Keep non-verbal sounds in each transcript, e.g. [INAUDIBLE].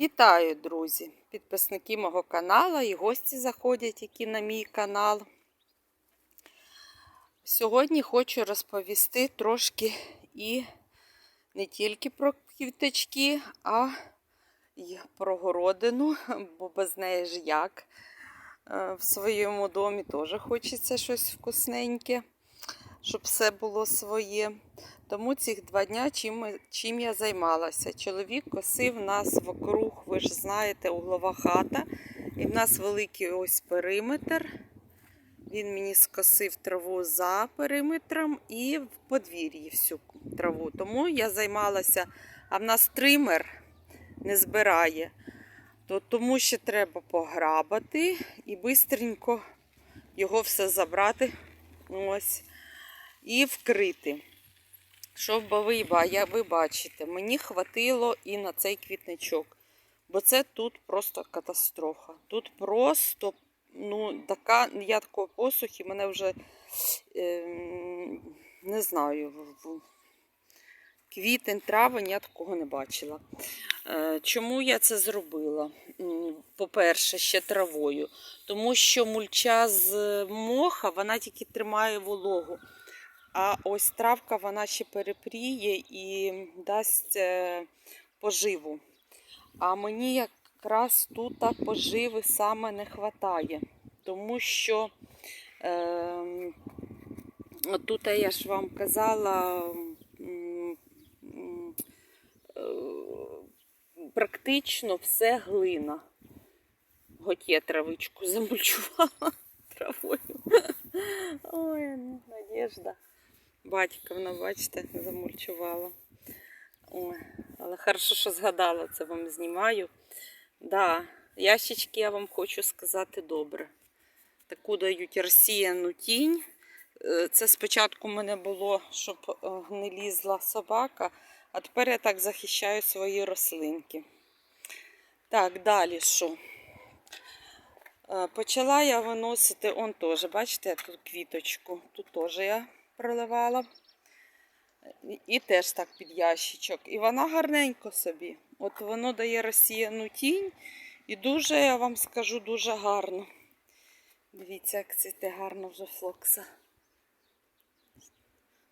Вітаю, друзі! Підписники мого каналу і гості заходять, які на мій канал. Сьогодні хочу розповісти трошки і не тільки про квіточки, а й про городину, бо без неї ж як. Е, В своєму домі теж хочеться щось вкусненьке, щоб все було своє. Тому цих два дня чим, чим я займалася. Чоловік косив нас вокруг, ви ж знаєте, углова хата. І в нас великий ось периметр. Він мені скосив траву за периметром і в подвір'ї всю траву. Тому я займалася, а в нас тример не збирає. То тому ще треба пограбати і швидко його все забрати ось, і вкрити. Щоб ви, ви бачите, мені хватило і на цей квітничок. Бо це тут просто катастрофа. Тут просто, ну, така, я такої посухи, мене вже ем, не знаю. в- Квітень, травень я такого не бачила. Е, Чому я це зробила? По-перше, ще травою. Тому що мульча з моха вона тільки тримає вологу. А ось травка вона ще перепріє і дасть е, поживу. А мені якраз тут поживи саме не вистачає. Тому що е, тут я ж вам казала, е, практично все глина. От я травичку замульчувала [LAUGHS] травою. Ой, Надежда. Батьківна, бачите, замульчувала. Ой, але хорошо, що згадала, це вам знімаю. Да, ящички я вам хочу сказати добре. Таку дають розсіяну тінь. Е, Це спочатку мене було, щоб не лізла собака, а тепер я так захищаю свої рослинки. Так, далі що? Е, Почала я виносити, он теж, бачите, тут квіточку, тут теж я проливала. І- теж так під ящичок. І вона гарненько собі. От воно дає розсіяну тінь. І дуже, я вам скажу, дуже гарно. Дивіться, як цвіте гарно вже флокса.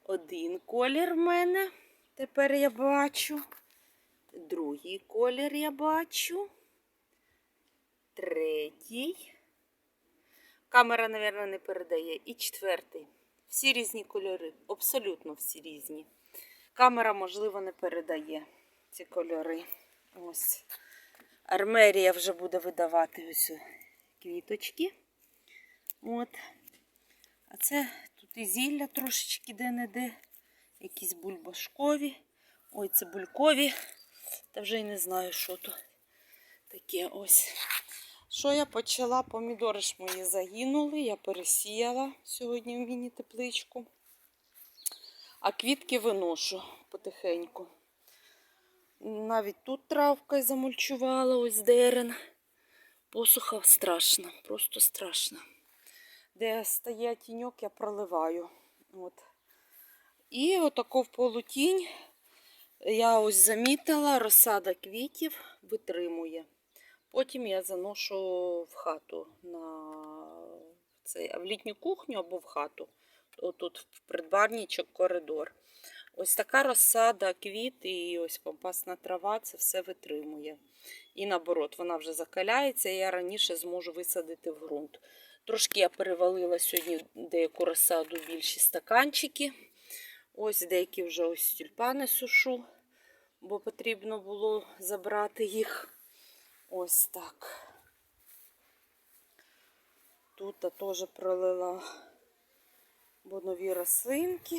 Один колір в мене. Тепер я бачу. Другий колір я бачу. Третій. Камера, мабуть, не передає. І четвертий. Всі різні кольори. Абсолютно всі різні. Камера, можливо, не передає ці кольори. Ось. Армерія вже буде видавати ось квіточки. От. А це тут і зілля трошечки де-не-де. Якісь бульбашкові. Ой, цибулькові. Та вже й не знаю, що тут таке ось. Що я почала? Помідори ж мої загинули, я пересіяла сьогодні в міні-тепличку. А квітки виношу потихеньку. Навіть тут травкою замульчувала, ось дерен. Посуха страшна, просто страшна. Де стає тіньок, я проливаю. От. І отако в полутінь я ось замітила, розсада квітів витримує. Потім я заношу в хату на цей, в літню кухню або в хату. Отут в придбарничок коридор. Ось така розсада квіт і ось компасна трава це все витримує. І наоборот, вона вже закаляється, і я раніше зможу висадити в ґрунт. Трошки я перевалила сьогодні деяку розсаду більші стаканчики. Ось деякі вже ось тюльпани сушу, бо потрібно було забрати їх. Ось так. Тут теж пролила бо нові рослинки.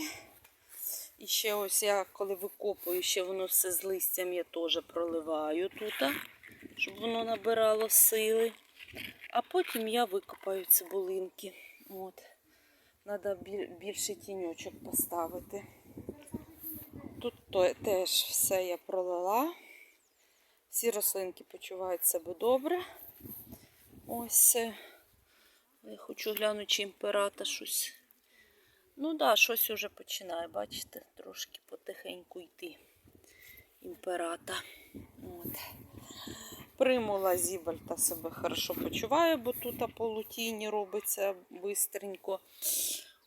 І ще ось я коли викопую, ще воно все з листям я теж проливаю тут, щоб воно набирало сили. А потім я викопаю цибулинки. От. Треба більше тіньочок поставити. Тут теж все я пролила. Всі рослинки почувають себе добре. Ось. Я хочу глянути, чи імперата щось. Ну так, да, щось уже починає, бачите, трошки потихеньку йти імперата. От. Примула Зібальта себе хорошо почуває, бо тут полутінь робиться бистренько.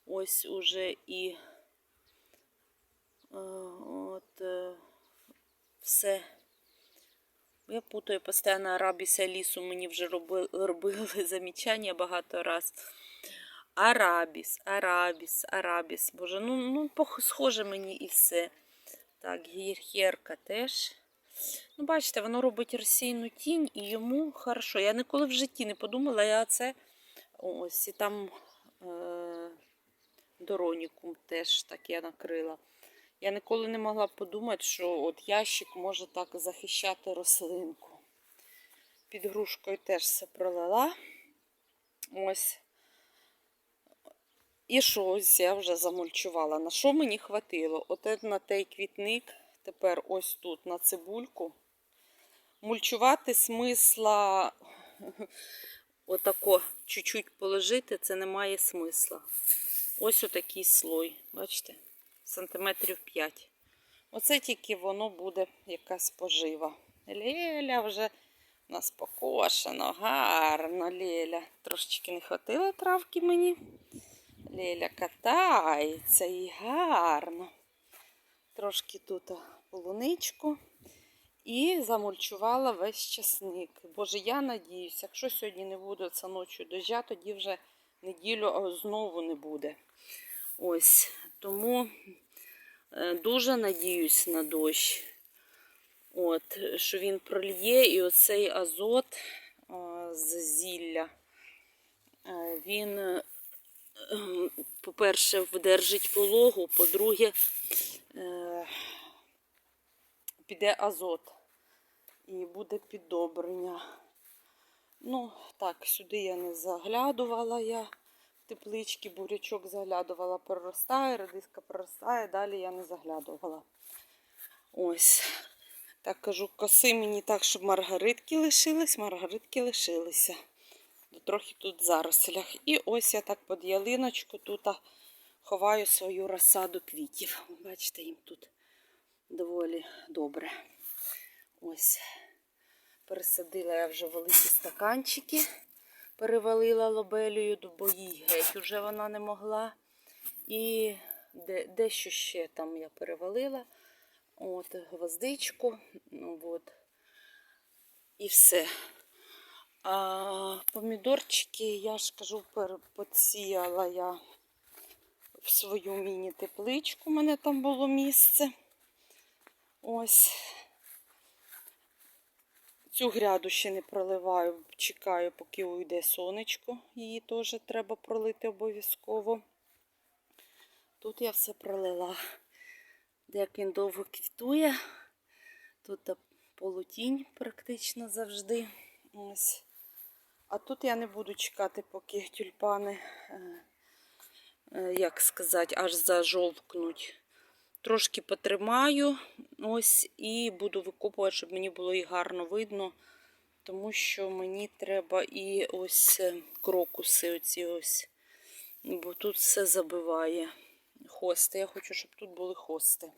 Ось уже і е, от, е, все. Я путаю постійно арабіса лісу, мені вже робили, [LAUGHS] робили замічання багато раз. Арабіс, арабіс, арабіс. Боже, ну, ну схоже мені і все. Так, гірхерка теж. Ну, бачите, воно робить розсійну тінь і йому хорошо. Я ніколи в житті не подумала, я це ось і там е, доронікум теж так я накрила. Я ніколи не могла подумати, що от ящик може так захищати рослинку. Під грушкою теж все пролила. Ось. І що ось я вже замульчувала. На що мені хватило? От на той квітник, тепер ось тут на цибульку. Мульчувати смисла [LAUGHS] отако чуть-чуть положити, це немає смисла. Ось отакий слой, бачите? Сантиметрів 5. Оце тільки воно буде якась пожива. Леля вже у нас покошено, гарно, Леля. Трошечки не хватило травки мені. Леля катається і гарно. Трошки тут полуничку. І замульчувала весь часник. Боже, я надіюся, якщо сьогодні не буде це ночі дождя, тоді вже неділю знову не буде. Ось. Тому е, дуже надіюсь на дощ. От, що він прольє, і оцей азот з зілля, е, він, е, по-перше, вдержить вологу, по-друге, піде азот і буде піддобрення. Ну, так, сюди я не заглядувала я теплички, бурячок заглядувала, проростає, редиска проростає, далі я не заглядувала. Ось. Так кажу, коси мені так, щоб маргаритки лишились, маргаритки лишилися. Трохи тут в зарослях. І ось я так під ялиночку тут ховаю свою розсаду квітів. Бачите, їм тут доволі добре. Ось. Пересадила я вже великі стаканчики, перевалила лобелею, бо геть уже вона не могла. І де, дещо ще там я перевалила. От, гвоздичку. Ну, от. І все. А помідорчики, я ж кажу, подсіяла я в свою міні-тепличку. У мене там було місце. Ось. Цю гряду ще не проливаю, чекаю, поки уйде сонечко. Її теж треба пролити обов'язково. Тут я все пролила. Як він довго квітує. Тут полутінь практично завжди. Ось. А тут я не буду чекати, поки тюльпани, е, е, як сказати, аж зажовкнуть. Трошки потримаю ось і буду викопувати, щоб мені було і гарно видно. Тому що мені треба і ось е, крокуси, оці ось. Бо тут все забиває. Хости. Я хочу, щоб тут були хости.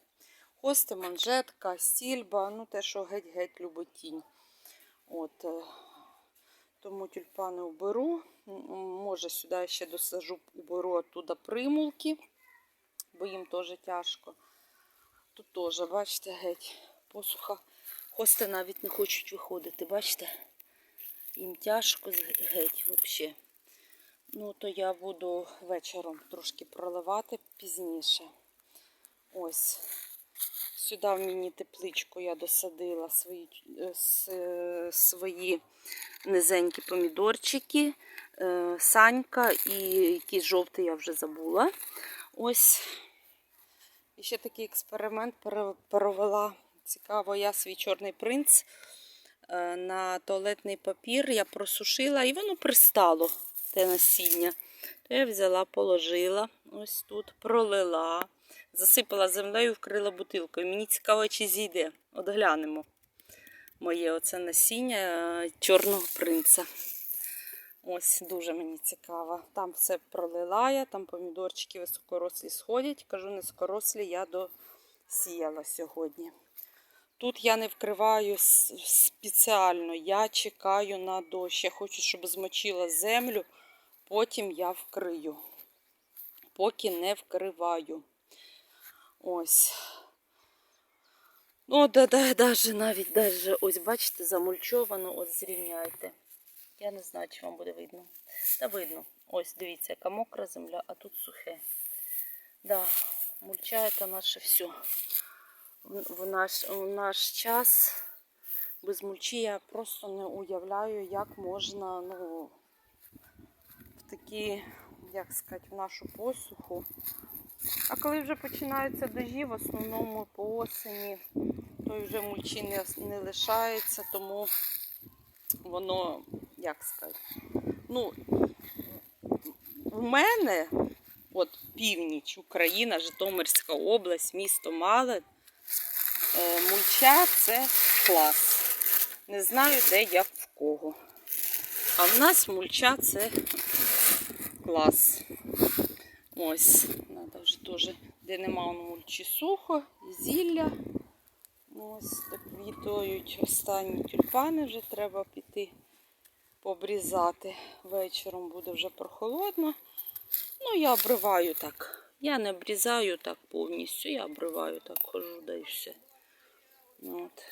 Хости, манжетка, стільба, ну те, що геть-геть любить тінь. От, е, тому тюльпани уберу. Може, сюди ще досажу, уберу оттуда примулки, бо їм теж тяжко. Тут теж, бачите, геть, посуха. Хости навіть не хочуть виходити, бачите? Їм тяжко геть взагалі. Ну, то я буду вечором трошки проливати пізніше. Ось. Сюди в мені тепличку я досадила свої, е, свої низенькі помідорчики, е, санька і якийсь жовтий я вже забула. Ось. І ще такий експеримент провела. Цікаво, я свій чорний принц е, на туалетний папір я просушила і воно пристало, те насіння. То я взяла, положила ось тут, пролила, засипала землею, вкрила бутилкою. Мені цікаво, чи зійде. От глянемо моє оце насіння е, чорного принца. Ось дуже мені цікаво. Там все пролила там помідорчики високорослі сходять. Кажу, низькорослі я досіяла сьогодні. Тут я не вкриваю спеціально, я чекаю на дощ. Я хочу, щоб змочила землю, потім я вкрию. Поки не вкриваю. Ось. Ну, да, да, даже навіть ось, бачите, замульчовано, ось зрівняйте. Я не знаю, чи вам буде видно. Та видно. Ось, дивіться, яка мокра земля, а тут сухе. Да, мульчає то наше все. В, наш, в наш час без мульчі я просто не уявляю, як можна, ну, в такі, як сказати, в нашу посуху. А коли вже починаються дожі, в основному по осені, то вже мульчі не, не лишається, тому воно, як сказати, ну, у мене, от північ, Україна, Житомирська область, місто Малин, е, мульча це клас. Не знаю, де як в кого. А в нас мульча це клас. Ось, треба вже теж, де нема мульчі сухо, зілля. Ось так квітують останні тюльпани, вже треба піти пообрізати. Вечором буде вже прохолодно. Ну, я обриваю так. Я не обрізаю так повністю, я обриваю так, хожу, да і все. От.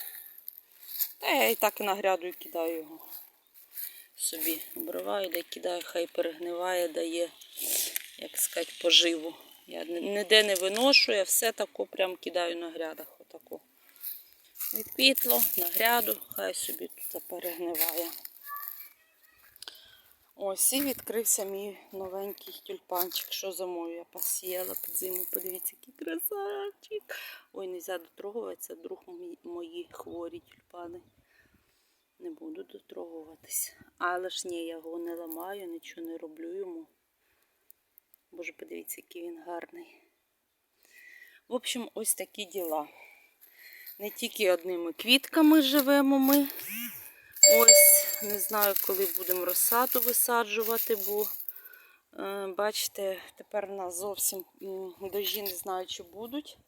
Та я і так на гряду і кидаю його. Собі обриваю, да кидаю, хай перегниває, дає, як сказати, поживу. Я ніде не виношу, я все тако прям кидаю на грядах. Отако. Відквітло на гряду, хай собі тут перегниває. Ось і відкрився мій новенький тюльпанчик, що зимою я посіяла під зиму. Подивіться, який красавчик. Ой, не можна дотрогуватися, друг мої, хворі тюльпани. Не буду дотрогуватись. Але ж ні, я його не ламаю, нічого не роблю йому. Боже, подивіться, який він гарний. В общем, ось такі діла. Не тільки одними квітками живемо ми. Ось, не знаю, коли будемо розсаду висаджувати, бо е, бачите, тепер у нас зовсім м, дощі не знаю, чи будуть,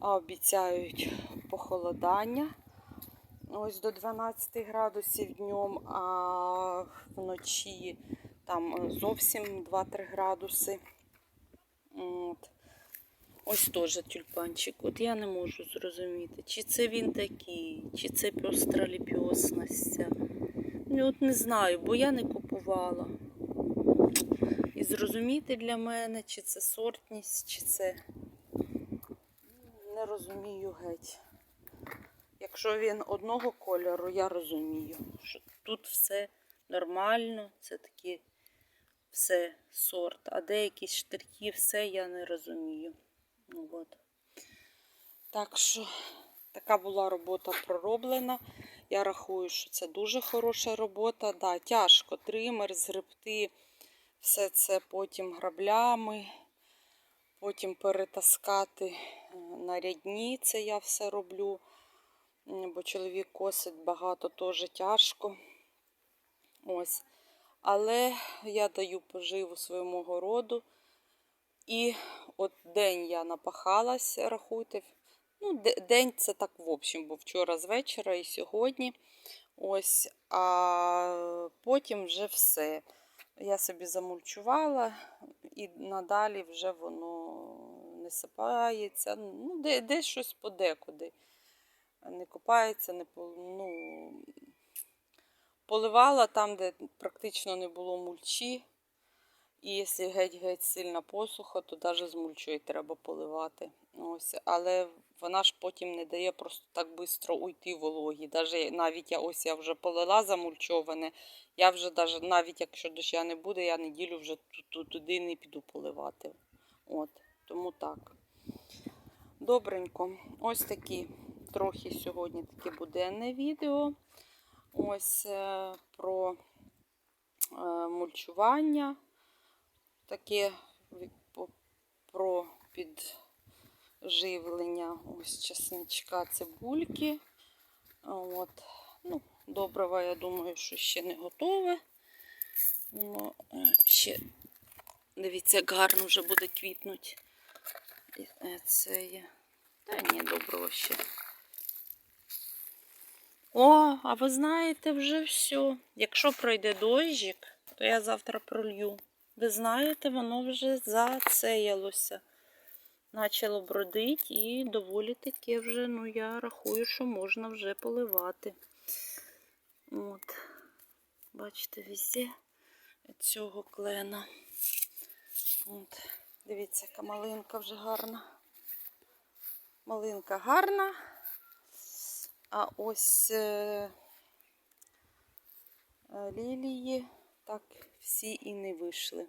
а обіцяють похолодання. Ось до 12 градусів днем, а вночі там зовсім 2-3 градуси. От. Ось теж тюльпанчик. От я не можу зрозуміти, чи це він такий, чи це пестра ліпьосність. Ну, от не знаю, бо я не купувала. І зрозуміти для мене, чи це сортність, чи це не розумію геть. Якщо він одного кольору, я розумію, що тут все нормально, це такі все сорт, а деякі штрихи, все я не розумію. Ну, от. Так що така була робота пророблена. Я рахую, що це дуже хороша робота. Да, тяжко тример, згребти все це потім граблями, потім перетаскати е, на рядні. Це я все роблю. Бо чоловік косить багато, теж тяжко. Ось. Але я даю поживу своєму городу. І от день я напахалась, рахуйте. Ну, день це так в общем, бо вчора з вечора і сьогодні. Ось, а потім вже все. Я собі замульчувала, і надалі вже воно не сипається. Ну, де, десь щось подекуди. Не копається, не ну, поливала там, де практично не було мульчі. І якщо геть-геть сильна посуха, то навіть з мульчою треба поливати. Ось. Але вона ж потім не дає просто так швидко уйти вологі. Даже навіть я ось я вже полила замульчоване, я вже даже, навіть якщо доща не буде, я неділю вже ту- ту- туди не піду поливати. От. Тому так. Добренько. Ось такі трохи сьогодні таке буденне відео. Ось е, про е, мульчування таке про підживлення ось чесничка цибульки. От. Ну, добрива, я думаю, що ще не готове. Ну, е, ще, дивіться, як гарно вже буде квітнути. Е, Це є. Та ні, доброго ще. О, а ви знаєте, вже все. Якщо пройде дощик, то я завтра пролью. Ви знаєте, воно вже зацеялося. Начало бродить і доволі таке вже, ну я рахую, що можна вже поливати. От. Бачите, везде цього клена. От. Дивіться, яка малинка вже гарна. Малинка гарна. А ось е, е, лілії так всі і не вийшли.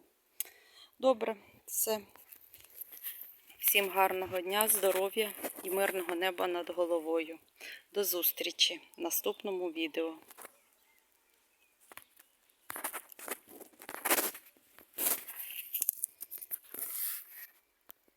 Добре, все. Всім гарного дня, здоров'я і мирного неба над головою. До зустрічі в наступному відео.